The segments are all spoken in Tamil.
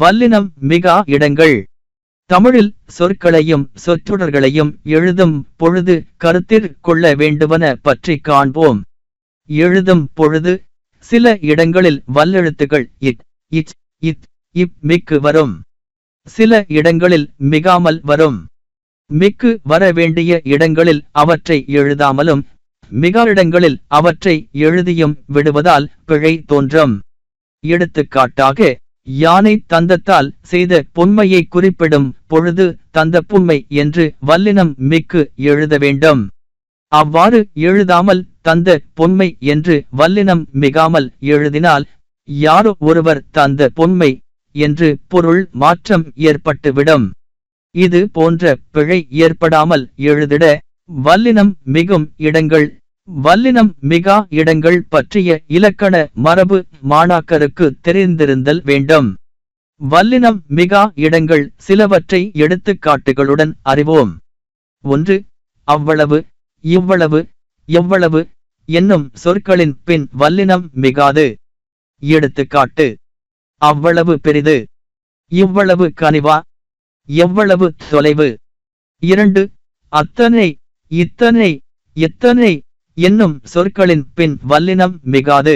வல்லினம் மிகா இடங்கள். தமிழில் சொற்களையும் சொற்றொடர்களையும் எழுதும் பொழுது கருத்தில் கொள்ள வேண்டுவன பற்றி காண்போம். எழுதும் பொழுது சில இடங்களில் வல்லெழுத்துகள் இட் இச் இத் இப் மிக்கு வரும். சில இடங்களில் மிகாமல் வரும். மிக்கு வர வேண்டிய இடங்களில் அவற்றை எழுதாமலும் மிகா இடங்களில் அவற்றை எழுதியும் விடுவதால் பிழை தோன்றும். எடுத்துக்காட்டாக யானை தந்தத்தால் செய்த பொன்மையை குறிப்பிடும் பொழுது தந்த புன்மை என்று வல்லினம் மிக்கு எழுத வேண்டும். அவ்வாறு எழுதாமல் தந்த பொன்மை என்று வல்லினம் மிகாமல் எழுதினால் யாரோ ஒருவர் தந்த பொன்மை என்று பொருள் மாற்றம் ஏற்பட்டுவிடும். இது போன்ற பிழை ஏற்படாமல் எழுதிட வல்லினம் மிகும் இடங்கள் வல்லினம் மிகா இடங்கள் பற்றிய இலக்கண மரபு மாணாக்கருக்கு தெரிந்திருந்தல் வேண்டும். வல்லினம் மிகா இடங்கள் சிலவற்றை எடுத்துக்காட்டுகளுடன் அறிவோம். ஒன்று அவ்வளவு இவ்வளவு எவ்வளவு என்னும் சொற்களின் பின் வல்லினம் மிகாது. எடுத்துக்காட்டு அவ்வளவு பெரிது இவ்வளவு கனிவா எவ்வளவு தொலைவு. இரண்டு அத்தனை இத்தனை எத்தனை என்னும் சொற்களின் பின் வல்லினம் மிகாது.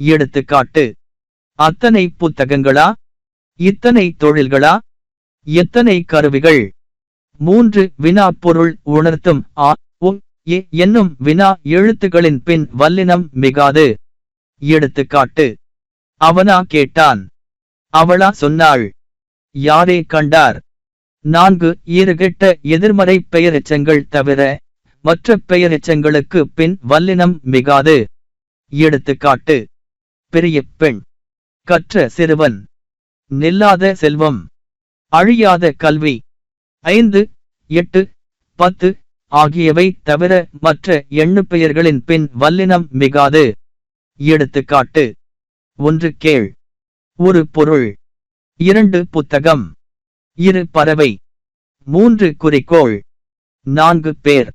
எடுத்துக்காட்டு அத்தனை புத்தகங்களா? இத்தனை தொழில்களா? எத்தனை கருவிகள்? மூன்று வினா பொருள் உணர்த்தும் ஆ உ எ என்னும் வினா எழுத்துகளின் பின் வல்லினம் மிகாது. எடுத்துக்காட்டு அவனா கேட்டான். அவளா சொன்னாள். யாரே கண்டார்? நான்கு ஈறுகெட்ட எதிர்மறை பெயரெச்சங்கள் தவிர மற்ற பெயரெச்சங்களுக்கு பின் வல்லினம் மிகாது. எடுத்துக்காட்டு பெரிய பெண் கற்ற சிறுவன் நில்லாத செல்வம் அழியாத கல்வி ஐந்து எட்டு பத்து ஆகியவை தவிர மற்ற எண்ணு பெயர்களின் பின் வல்லினம் மிகாது. எடுத்துக்காட்டு ஒன்று கேள் ஒரு பொருள் இரண்டு புத்தகம் இரு பறவை மூன்று குறிக்கோள் நான்கு பேர்.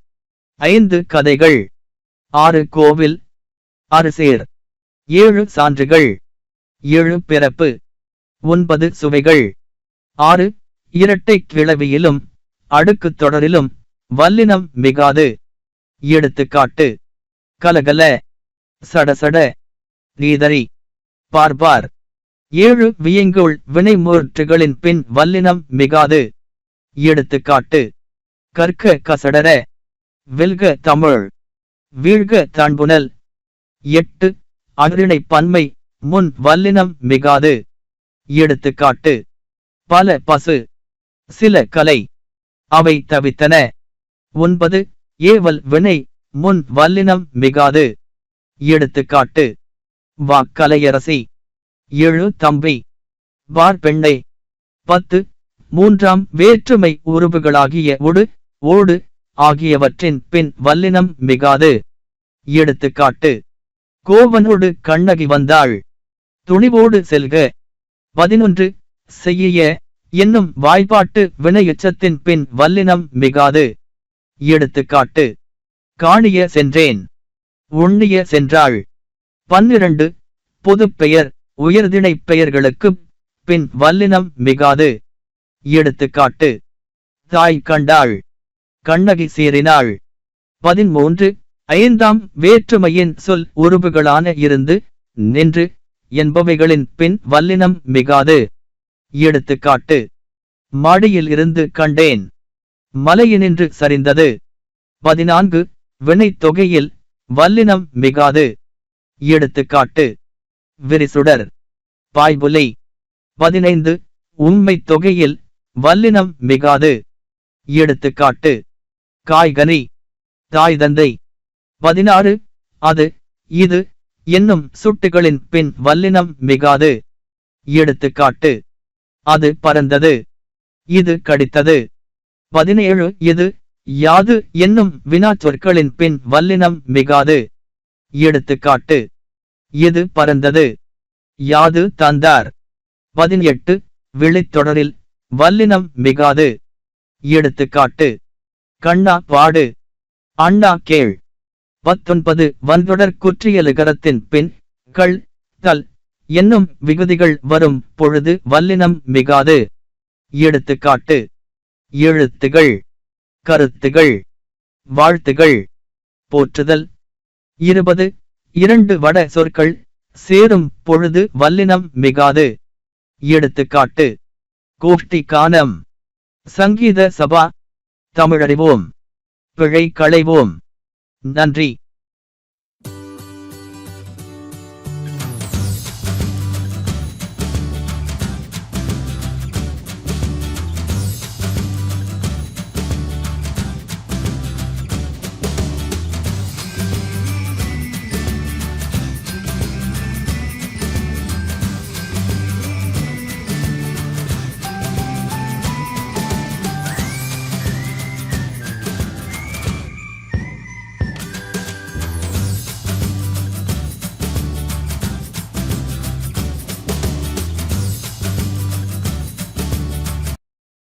ஐந்து கதைகள். ஆறு கோவில். ஆறு சேர். ஏழு சான்றுகள். ஏழு பிறப்பு. ஒன்பது சுவைகள். ஆறு இரட்டை கிளவியிலும் அடுக்குத் தொடரிலும் வல்லினம் மிகாது. எடுத்துக்காட்டு. கலகல. சடசட. நீதரி பார்பார். ஏழு வியங்குள் வினைமுற்றுகளின் பின் வல்லினம் மிகாது. எடுத்துக்காட்டு. கற்க கசடர. வெல்க தமிழ் வீழ்க தாண்புனல் எட்டு அகரிணை பன்மை முன் வல்லினம் மிகாது. எடுத்துக்காட்டு பல பசு சில கலை அவை தவித்தன. ஒன்பது ஏவல் வினை முன் வல்லினம் மிகாது. எடுத்துக்காட்டு வாக்கலையரசி. ஏழு தம்பி பார் பெண்ணை. பத்து மூன்றாம் வேற்றுமை உருவுகளாகிய உடு ஓடு ஆகியவற்றின் பின் வல்லினம் மிகாது. எடுத்துக்காட்டு கோவனோடு கண்ணகி வந்தாள். துணிவோடு செல்க. பதினொன்று செய்ய என்னும் வாய்ப்பாட்டு வினையுச்சத்தின் பின் வல்லினம் மிகாது. எடுத்துக்காட்டு காணிய சென்றேன். உண்ணிய சென்றாள். பன்னிரண்டு பொதுப்பெயர் உயர்திணைப் பெயர்களுக்கு பின் வல்லினம் மிகாது. எடுத்துக்காட்டு தாய் கண்டாள். கண்ணகி சீறினாள் பதிமூன்று ஐந்தாம் வேற்றுமையின் சொல் உருவுகளான இருந்து நின்று என்பவைகளின் பின் வல்லினம் மிகாது. எடுத்துக்காட்டு மாடியில் இருந்து கண்டேன். மலையினின்று சரிந்தது. பதினான்கு வினைத்தொகையில் வல்லினம் மிகாது. எடுத்துக்காட்டு விரிசுடர் பாய்புலை. பதினைந்து உண்மை தொகையில் வல்லினம் மிகாது. எடுத்துக்காட்டு காய்கனி. தாய் தந்தை. பதினாறு. அது இது என்னும் சுட்டுகளின் பின் வல்லினம் மிகாது. எடுத்துக்காட்டு. அது பறந்தது. இது கடித்தது. பதினேழு. இது யாது என்னும் வினாச்சொற்களின் பின் வல்லினம் மிகாது. எடுத்துக்காட்டு. இது பறந்தது. யாது தந்தார். பதினெட்டு. விழித்தொடரில் வல்லினம் மிகாது. எடுத்துக்காட்டு. கண்ணா பாடு அண்ணா கேள். பத்தொன்பது வந்தொடர் குற்றியலுகரத்தின் பின் கள் தல். என்னும் விகுதிகள் வரும் பொழுது வல்லினம் மிகாது. எடுத்துக்காட்டு. எழுத்துகள். கருத்துகள். வாழ்த்துகள். போற்றுதல். இருபது இரண்டு வட சொற்கள் சேரும் பொழுது வல்லினம் மிகாது. எடுத்துக்காட்டு. கோஷ்டி கானம் சங்கீத சபா. தமிழறிவோம் பிழை களைவோம். நன்றி.